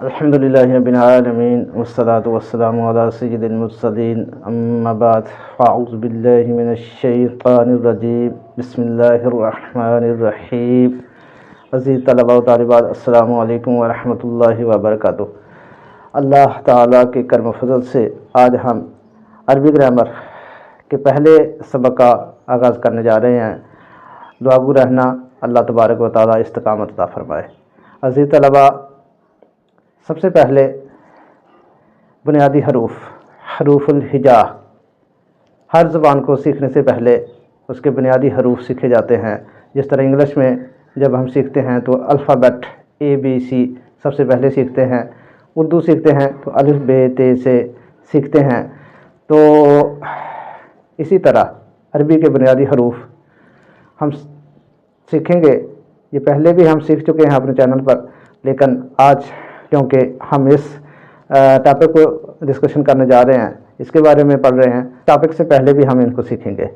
अल्हम्दुलिल्लाहि रब्बिल आलमीन वस्सलातु वस्सलामु अला सय्यिदिल मुरसलीन अम्मा बाद फ़अऊज़ु बिल्लाहि मिनश शैतानिर रजीम बिस्मिल्लाहिर रहमानिर रहीम अज़ीज़ तलबा तालिबात अस्सलामु अलैकुम व रहमतुल्लाहि व बरकातुहू अल्लाह ताला के करम फजल से आज हम अरबी ग्रामर के पहले सबक का आगाज़ करने जा रहे हैं। दुआगू रहना अल्लाह तबारक व ताली इस्तकामत फ़रमाए। अज़ीज़ तलबा सबसे पहले बुनियादी हरूफ, हरूफुल हिजा। हर ज़बान को सीखने से पहले उसके बुनियादी हरूफ सीखे जाते हैं। जिस तरह इंग्लिश में जब हम सीखते हैं तो अल्फ़ाबेट, ए, बी, सी सबसे पहले सीखते हैं। उर्दू सीखते हैं तो अलिफ, बे, ते, से सीखते हैं। तो इसी तरह अरबी के बुनियादी हरूफ हम सीखेंगे। ये पहले भी हम सीख चुके हैं अपने चैनल पर, लेकिन आज क्योंकि हम इस टॉपिक को डिस्कशन करने जा रहे हैं, इसके बारे में पढ़ रहे हैं। टॉपिक से पहले भी हम इनको सीखेंगे।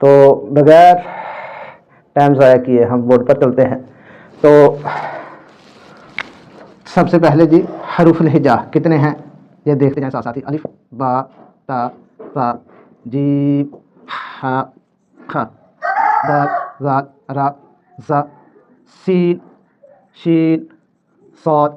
तो बगैर टाइम ज़ाया किए हम बोर्ड पर चलते हैं। तो सबसे पहले जी, हरूफ हिजा कितने हैं? ये देखते हैं साथ साथ ही। अलिफ, बा, ता सा जी हा, ख, दा, रा रा, ज़ा, सीन, शीन सौद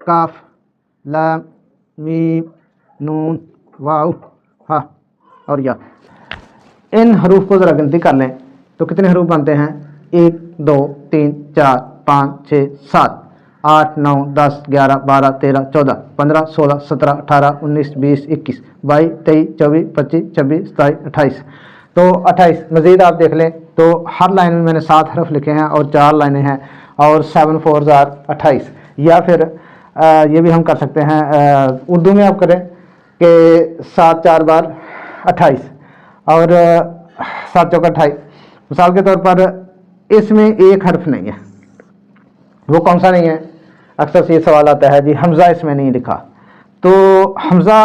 काफ लाम मीम नून वाव हा और या इन हरूफ को ज़रा गिनती कर लें तो कितने हरूफ बनते हैं एक दो तीन चार पाँच छः सात आठ नौ दस ग्यारह बारह तेरह चौदह पंद्रह सोलह सत्रह अठारह उन्नीस बीस इक्कीस बाईस तेईस चौबीस पच्चीस छब्बीस सताईस अट्ठाईस तो अट्ठाईस मज़ीद आप देख लें तो हर लाइन में मैंने सात हरफ लिखे हैं और चार लाइनें हैं और सेवन फोर ज़ार अट्ठाईस। या फिर आ, ये भी हम कर सकते हैं उर्दू में आप करें कि सात चार बार अट्ठाईस। और सात चौक अट्ठाईस। मिसाल के तौर पर इसमें एक हर्फ नहीं है। वो कौन सा नहीं है? अक्सर से ये सवाल आता है जी हमज़ा इसमें नहीं लिखा। तो हमज़ा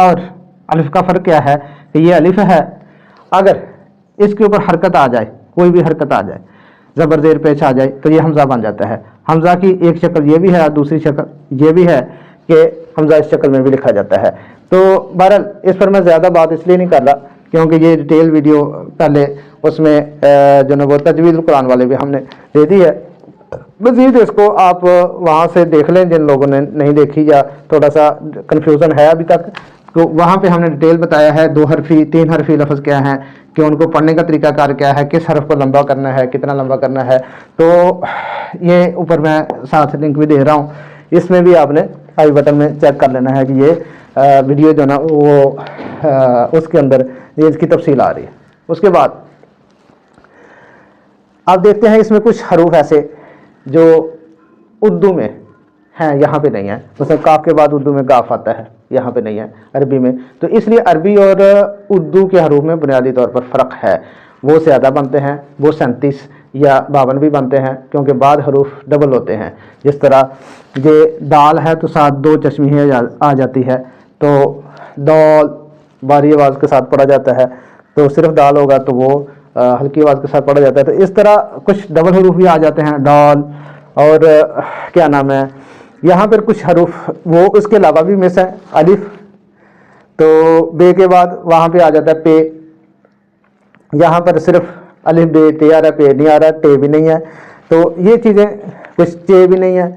और अलिफ का फ़र्क क्या है कि ये अलिफ है अगर इसके ऊपर हरकत आ जाए, कोई भी हरकत आ जाए, ज़बर देर पेश आ जाए तो ये हमज़ा बन जाता है। हमज़ा की एक शक्ल ये भी है दूसरी शक्ल ये भी है कि हमज़ा इस शक्ल में भी लिखा जाता है। तो बहरहाल, इस पर मैं ज़्यादा बात इसलिए नहीं कर रहा, क्योंकि ये डिटेल वीडियो पहले उसमें जो ना वो तजवीज़ कुरान वाले भी हमने दे दी है। मज़ीद इसको आप वहाँ से देख लें, जिन लोगों ने नहीं देखी, या थोड़ा सा कन्फ्यूज़न है अभी तक तो वहाँ पे हमने डिटेल बताया है दो हरफी तीन हरफी लफ्ज़ क्या हैं कि उनको पढ़ने का तरीका कार क्या है किस हरफ को लंबा करना है कितना लंबा करना है। तो ये ऊपर मैं साथ लिंक भी दे रहा हूँ। इसमें भी आपने आई बटन में चेक कर लेना है कि ये वीडियो जो ना वो आ, उसके अंदर ये इसकी तफसील आ रही है। उसके बाद आप देखते हैं इसमें कुछ हरूफ ऐसे जो उर्दू में हैं यहाँ पे नहीं है। मतलब काफ के बाद उर्दू में गाफ आता है यहाँ पे नहीं है अरबी में। तो इसलिए अरबी और उर्दू के हरूफ में बुनियादी तौर पर फ़र्क है। वो ज़्यादा बनते हैं वो सैंतीस या बावन भी बनते हैं क्योंकि बाद हरूफ डबल होते हैं। जिस तरह ये दाल है तो साथ दो चश्मी आ जाती है तो दौल बारी आवाज़ के साथ पढ़ा जाता है तो सिर्फ़ दाल होगा तो वो आ, हल्की आवाज़ के साथ पढ़ा जाता है। तो इस तरह कुछ डबल हरूफ भी आ जाते हैं डॉल और क्या नाम है यहाँ पर कुछ हरूफ वो उसके अलावा भी मिस है अलिफ। तो बे के बाद वहाँ पे आ जाता है पे। यहाँ पर सिर्फ़ अलिफ बे ते आ रहा पे नहीं आ रहा टे भी नहीं है। तो ये चीज़ें कुछ चे भी नहीं है।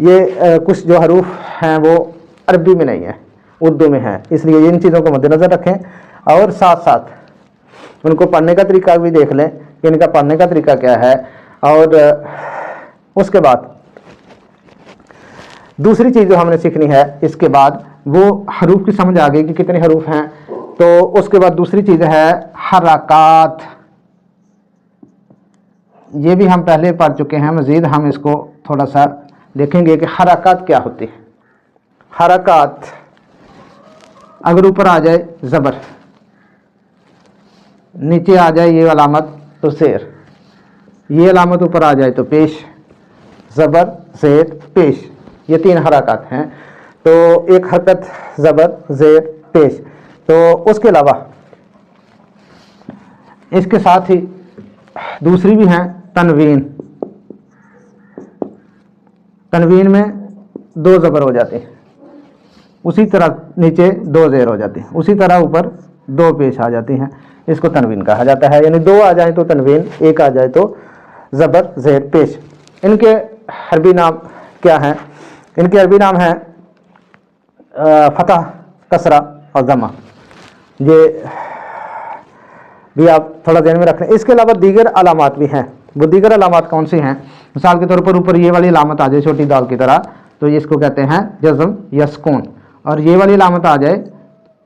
ये आ, कुछ जो हरूफ हैं वो अरबी में नहीं है उर्दू में है। इसलिए इन चीज़ों को मद्देनज़र रखें और साथ साथ उनको पढ़ने का तरीका भी देख लें कि इनका पढ़ने का तरीका क्या है। और उसके बाद दूसरी चीज़ जो हमने सीखनी है, इसके बाद वो हरूफ की समझ आ गई कि कितने हरूफ हैं। तो उसके बाद दूसरी चीज़ है हरकत। ये भी हम पहले पढ़ चुके हैं, मज़ीद हम इसको थोड़ा सा देखेंगे कि हरकत क्या होती है। हरकत, अगर ऊपर आ जाए ज़बर, नीचे आ जाए ये अलामत तो शेर, ये अलामत ऊपर आ जाए तो पेश, ज़बर, शेर, पेश। ये तीन हरकत हैं। तो एक हरकत ज़बर, ज़ेर, पेश। तो उसके अलावा इसके साथ ही दूसरी भी हैं तनवीन। तनवीन में दो ज़बर हो जाते हैं। उसी तरह नीचे दो जेर हो जाते हैं। उसी तरह ऊपर दो पेश आ जाती हैं। इसको तनवीन कहा जाता है। यानी दो आ जाए तो तनवीन, एक आ जाए तो ज़बर, जेर, पेश। इनके हरबी नाम क्या हैं? इनके अरबी नाम हैं फतह कसरा और जमा। ये भी आप थोड़ा ध्यान में रख लें। इसके अलावा दीगर अलामत भी हैं। वो दीगर अलामत कौन सी हैं? मिसाल के तौर पर ऊपर ये वाली अलामत आ जाए छोटी दाल की तरह तो इसको कहते हैं जज्म या सुकून। और ये वाली अलामत आ जाए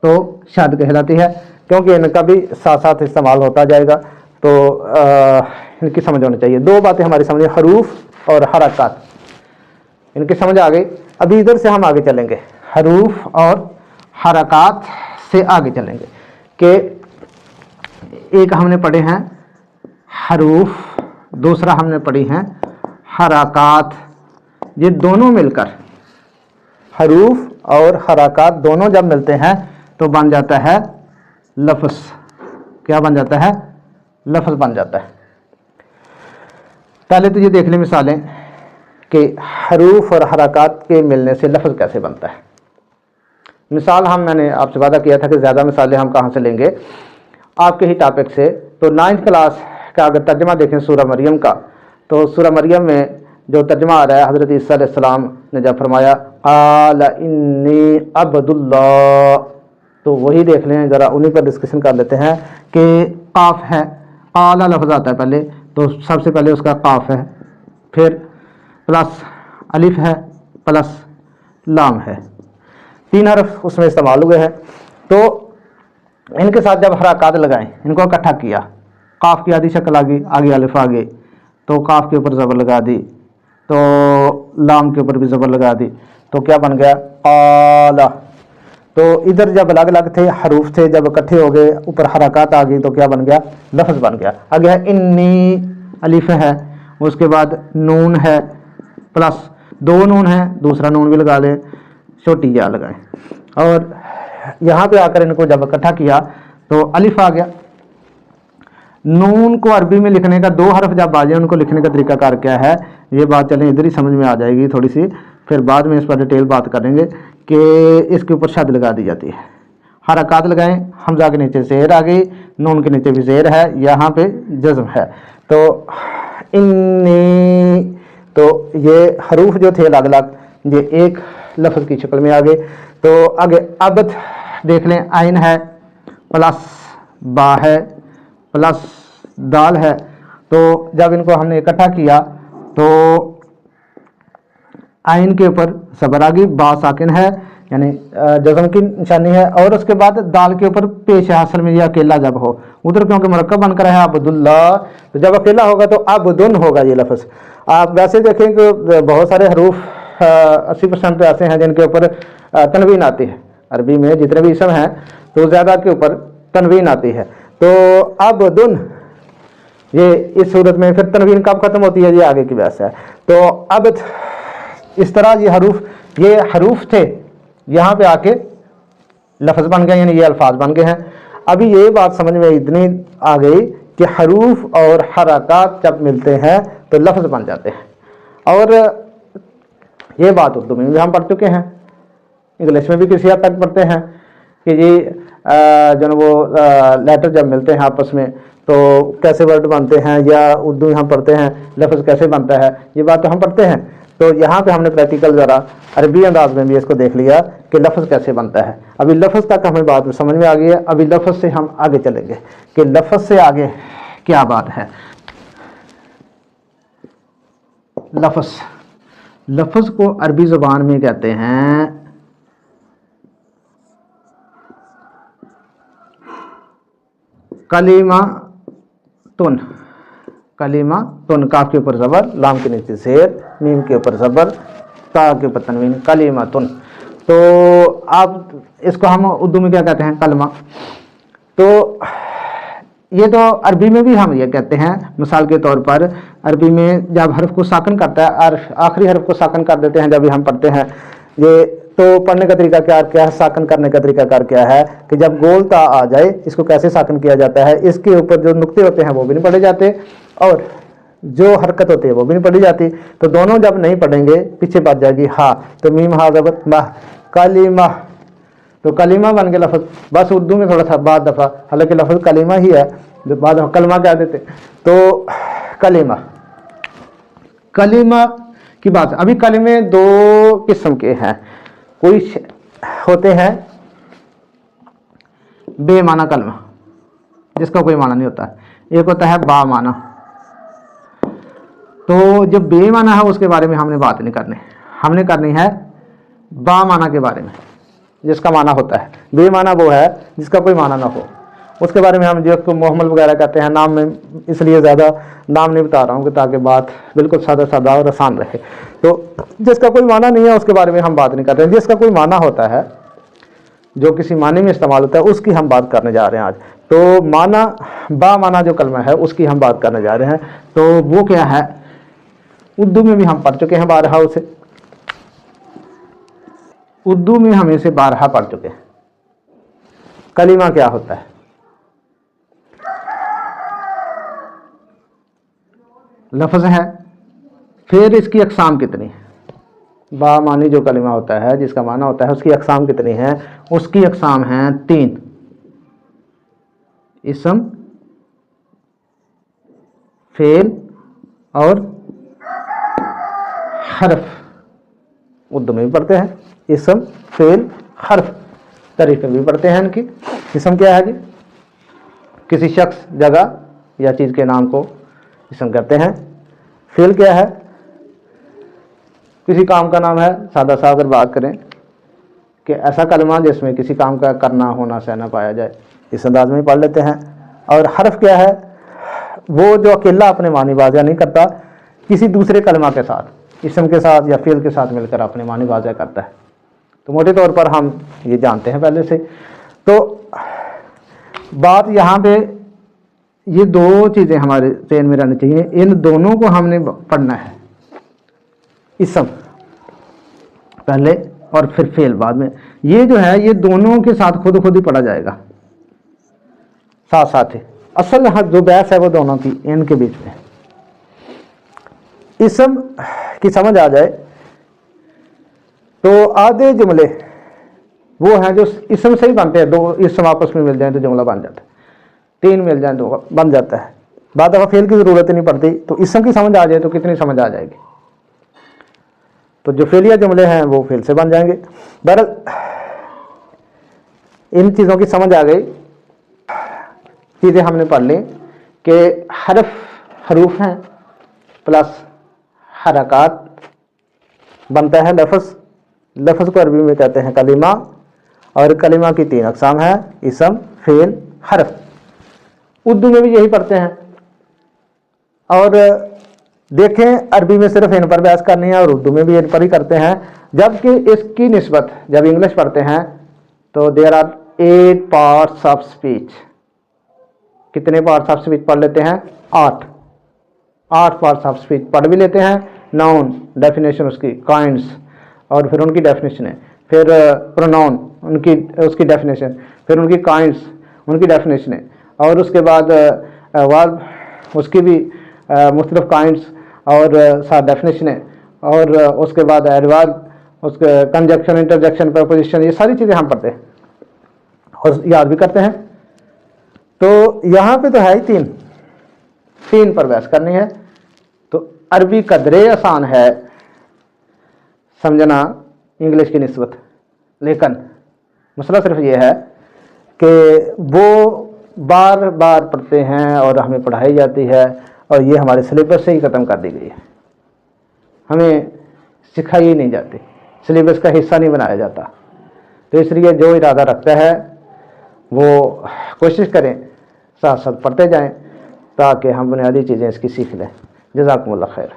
तो शाद कहलाती है क्योंकि इनका भी साथ साथ इस्तेमाल होता जाएगा। तो आ, इनकी समझ होनी चाहिए। दो बातें हमारी समझ हरूफ और हरकत। इनकी समझ आ गई। अभी इधर से हम आगे चलेंगे। हरूफ और हरकत से आगे चलेंगे कि एक हमने पढ़े हैं, हरूफ, दूसरा हमने पढ़ी हैं, हरकत। ये दोनों मिलकर, हरूफ और हरकत दोनों जब मिलते हैं तो बन जाता है लफ्स। क्या बन जाता है? लफ्स बन जाता है। पहले तो ये देख लें मिसालें। कि हरूफ और हरकत के मिलने से लफ्ज़ कैसे बनता है? मिसाल हम, मैंने आपसे वादा किया था कि ज़्यादा मिसालें हम कहाँ से लेंगे? आपके ही टॉपिक से। तो नाइन्थ क्लास का अगर तर्जमा देखें सूरा मरियम का तो सूरा मरियम में जो तर्जमा आ रहा है, हज़रत ईसीम ने जब फरमाया, आल तो वही देख लें, ज़रा उन्हीं पर डिस्कशन कर लेते हैं कि काफ है। आला लफ्ज़ आता है पहले तो सबसे पहले उसका काफ है। फिर प्लस अलिफ है, प्लस लाम है। तीन हरफ उसमें इस्तेमाल हुए हैं। तो इनके साथ जब हराकात लगाएँ, इनको इकट्ठा किया, काफ की आधी शक्ल आ गई आगे अलिफ आ गई तो काफ के ऊपर ज़बर लगा दी तो लाम के ऊपर भी ज़बर लगा दी तो क्या बन गया? आला तो इधर जब अलग अलग थे, हरूफ थे, जब इकट्ठे हो गए, ऊपर हरकत आ गई तो क्या बन गया? लफ्ज़ बन गया। आगे है इन्नी, अलिफ है, उसके बाद नून है प्लस दो नून है, दूसरा नून भी लगा लें, छोटी या लगाएँ। और यहाँ पे आकर इनको जब इकट्ठा किया तो अलिफ आ गया। नून को अरबी में लिखने का दो हरफ जब आ जाए उनको लिखने का तरीका कार क्या है, ये बात चलें, इधर ही समझ में आ जाएगी थोड़ी सी फिर बाद में इस पर डिटेल बात करेंगे कि इसके ऊपर शद लगा दी जाती है। हरकत लगाएँ, हमजा के नीचे शेर आ गई, नून के नीचे भी शेर है, यहाँ पे जज्म है। तो इन्नी तो ये हरूफ जो थे, अलग अलग, ये एक लफ्ज़ की शक्ल में आ गए। तो आगे, अब देख लें आइन है, प्लस बा है, प्लस दाल है। तो जब इनको हमने इकट्ठा किया तो आइन के ऊपर सबर आ गई, बा साकिन है यानी जज्म की निशानी है और उसके बाद दाल के ऊपर पेश है असल में यह अकेला जब हो। उधर क्योंकि मरकब बनकर है अब्दुल्ला तो जब अकेला होगा तो अबदुन होगा ये लफ्ज़। आप वैसे देखें कि बहुत सारे हरूफ अस्सी परसेंट ऐसे हैं जिनके ऊपर तनवीन आती है। अरबी में जितने भी इसम हैं तो ज़्यादा के ऊपर तनवीन आती है। तो अब दुन ये इस सूरत में फिर तनवीन कब खत्म होती है? ये आगे की बहस है। तो अब इस तरह ये हरूफ ये हरूफ थे यहाँ पे आके लफ्ज़ बन गए, यानी ये अल्फाज बन गए हैं। अभी ये बात समझ में इतनी आ गई कि हरूफ और हरकत जब मिलते हैं तो लफ्ज़ बन जाते हैं। और ये बात उर्दू में भी हम पढ़ चुके हैं। इंग्लिश में भी किसी हद तक पढ़ते हैं कि जी जो वो लेटर जब मिलते हैं आपस में तो कैसे वर्ड बनते हैं, या उर्दू हम पढ़ते हैं, लफ्ज़ कैसे बनता है, ये बात तो हम पढ़ते हैं। तो यहाँ पे हमने प्रैक्टिकल ज़रा अरबी अंदाज में भी इसको देख लिया कि लफ्ज़ कैसे बनता है। अभी लफ्ज़ तक हमें बात समझ में आ गई है। अभी लफ्ज़ से हम आगे चलेंगे कि लफ्ज़ से आगे क्या बात है। लफ्ज़। लफ्ज़ को अरबी ज़ुबान में कहते हैं कलीमा तुन। कलीमा, तुन काफ के ऊपर ज़बर लाम के नीचे शेर, मीम के ऊपर ज़बर ता के ऊपर तनवीन, कलीमा, तुन। तो आप इसको हम उर्दू में क्या कहते हैं? कलमा। तो ये तो अरबी में भी हम ये कहते हैं। मिसाल के तौर पर अरबी में जब हर्फ को साकन करता है आखिरी हर्फ को साकन कर देते हैं जब हम पढ़ते हैं। ये तो पढ़ने का तरीका क्या क्या है? साकन करने का तरीका कार क्या है? कि जब गोलता आ जाए, इसको कैसे साकन किया जाता है? इसके ऊपर जो नुक्ते होते हैं, वो भी नहीं पढ़े जाते और जो हरकत होती है, वो भी नहीं पढ़ी जाती। तो दोनों जब नहीं पढ़ेंगे, पीछे बात जाएगी, हा तो मीम हा जबत माह कलीमा। तो कलीमा बन के लफज। बस उर्दू में थोड़ा सा बाद दफ़ा। हालाँकि लफज कलीमा ही है, जो बाद कलमा कह देते। तो कलीमा। कलीमा की बात। अभी कलीमे दो किस्म के हैं। कोई होते हैं बेमाना कलम, जिसका कोई माना नहीं होता। एक होता है बा माना। तो जो बेमाना है, उसके बारे में हमने बात नहीं करनी। हमने करनी है बा माना के बारे में, जिसका माना होता है। बेमाना वो है, जिसका कोई माना ना हो। उसके बारे में हम जिसको मोहम्मद वगैरह कहते हैं, नाम में इसलिए ज़्यादा नाम नहीं बता रहा हूँ कि ताकि बात बिल्कुल सादा सादा और आसान रहे। तो जिसका कोई माना नहीं है, उसके बारे में हम बात नहीं कर रहे। जिसका कोई माना होता है, जो किसी माने में इस्तेमाल होता है, उसकी हम बात करने जा रहे हैं आज। तो माना, बा माना जो कलमा है, उसकी हम बात करने जा रहे हैं। तो वो क्या है? उर्दू में भी हम पढ़ चुके हैं, बारहा उसे। उर्दू में हम इसे बारहा पढ़ चुके हैं। कलीमा क्या होता है? लफ्ज़ है। फिर इसकी अकसाम कितनी है? बामानी जो कलिमा होता है, जिसका माना होता है, उसकी अकसाम कितनी है? उसकी अकसाम हैं तीन। इसम, फेल और हरफ। उर्दू में भी पढ़ते हैं। इसम, फेल, हरफ। तरीके में भी पढ़ते हैं इनकी। इसम क्या है जी किसी शख्स, जगह या चीज़ के नाम को इसम करते हैं। फेल क्या है? किसी काम का नाम है, सादा सा अगर बात करें कि ऐसा कलमा जिसमें किसी काम का करना, होना, सहना पाया जाए, इस अंदाज में पढ़ लेते हैं। और हरफ क्या है? वो जो अकेला अपने मानी बाजा नहीं करता, किसी दूसरे कलमा के साथ, इसम के साथ या फेल के साथ मिलकर अपने मानी बाजा करता है। तो मोटे तौर पर हम ये जानते हैं पहले से। तो बात यहाँ पे ये दो चीज़ें हमारे जहन में रहनी चाहिए। इन दोनों को हमने पढ़ना है। इसम पहले और फिर फेल बाद में। ये जो है, ये दोनों के साथ खुद खुद ही पढ़ा जाएगा। साथ साथ ही। असल हाँ जो बहस है वो दोनों की इनके बीच में। इसम की समझ आ जाए तो आधे जुमले वो हैं जो इसम से ही बनते हैं। दो इसम आपस में मिल जाए तो जुमला बन जाता है। तीन मिल जाए तो बन जाता है। बाद दफ़ा फेल की ज़रूरत ही नहीं पड़ती तो इसम की समझ आ जाए तो कितनी समझ आ जाएगी। तो जो फेलिया जुमले हैं, वो फेल से बन जाएँगे। बहरहाल, इन चीज़ों की समझ आ गई। चीज़ें हमने पढ़ ली कि हरफ हरूफ हैं, प्लस हरकत बनता है लफ्ज़। लफ्ज़ को अरबी में कहते हैं कलीमा, और कलीमा की तीन अकसाम है, इसम, फेल, हरफ। उर्दू में भी यही पढ़ते हैं। और देखें, अरबी में सिर्फ़ इन पर बहस करनी है और उर्दू में भी इन पर ही करते हैं। जबकि इसकी नस्बत, जब इंग्लिश पढ़ते हैं तो there are eight parts of speech कितने पार्ट्स ऑफ़ स्पीच पढ़ लेते हैं? आठ। आठ पार्ट्स ऑफ़ स्पीच पढ़ भी लेते हैं। नाउन डेफिनेशन उसकी काइंड्स और फिर उनकी डेफिनेशन है। फिर प्रोनाउन उनकी, उसकी डेफिनेशन फिर उनकी काइंड्स उनकी डेफिनेशन है। और उसके बाद वर्ब उसकी भी मुख्तलिफ़ काइंड्स और साथ डेफिनेशन है। और उसके बाद एडवर्ब उसके कंजक्शन इंटरजेक्शन प्रपोजिशन ये सारी चीज़ें हम पढ़ते हैं। और याद भी करते हैं। तो यहाँ पे तो है ही तीन। तीन पर बहस करनी है। तो अरबी कदरे आसान है। समझना, इंग्लिश की नस्बत। लेकिन मसला सिर्फ़ ये है कि वो बार बार पढ़ते हैं और हमें पढ़ाई जाती है और ये हमारे सिलेबस से ही ख़त्म कर दी गई है। हमें सिखाई ही नहीं जाती। सिलेबस का हिस्सा नहीं बनाया जाता। तो इसलिए जो इरादा रखता है, वो कोशिश करें साथ साथ पढ़ते जाएँ, ताकि हम बुनियादी चीज़ें इसकी सीख लें। जजाकमुल्ला खैर।